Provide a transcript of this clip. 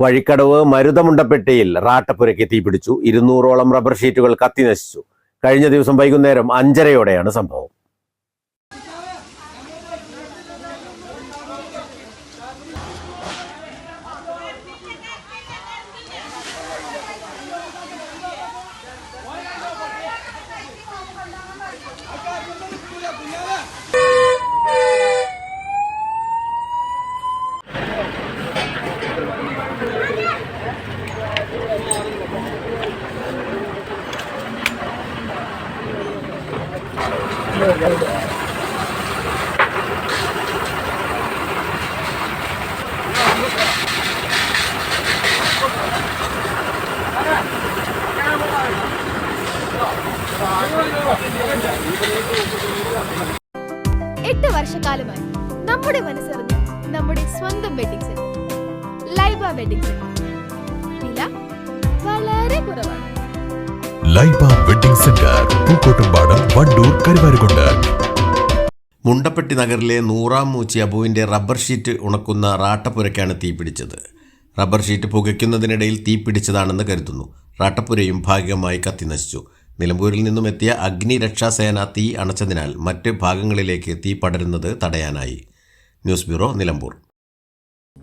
വഴിക്കടവ് മരുതമുണ്ടപ്പെട്ടിയിൽ റാട്ടപ്പുരയ്ക്ക് തീപിടിച്ചു ഇരുന്നൂറോളം റബ്ബർ ഷീറ്റുകൾ കത്തി നശിച്ചു. കഴിഞ്ഞ ദിവസം വൈകുന്നേരം അഞ്ചരയോടെയാണ് സംഭവം. എട്ട് വർഷക്കാലമായി നമ്മുടെ മനസ്സറിഞ്ഞ നമ്മുടെ സ്വന്തം wedding centre Laiba wedding centre വില വളരെ കുറവാണ്. സെന്റർ മുണ്ടപ്പെട്ടി നഗറിലെ നൂറാം മൂച്ചി അബുവിന്റെ റബ്ബർ ഷീറ്റ് ഉണക്കുന്ന റാട്ടപ്പുരയ്ക്കാണ് തീപിടിച്ചത് റബ്ബർ ഷീറ്റ് പുകയ്ക്കുന്നതിനിടയിൽ തീപിടിച്ചതാണെന്ന് കരുതുന്നു. റാട്ടപ്പുരയും ഭാഗികമായി കത്തിനശിച്ചു നിലമ്പൂരിൽ നിന്നും എത്തിയ അഗ്നിരക്ഷാസേന തീ അണച്ചതിനാൽ മറ്റ് ഭാഗങ്ങളിലേക്ക് തീ പടരുന്നത് തടയാനായി. News bureau Nilambur.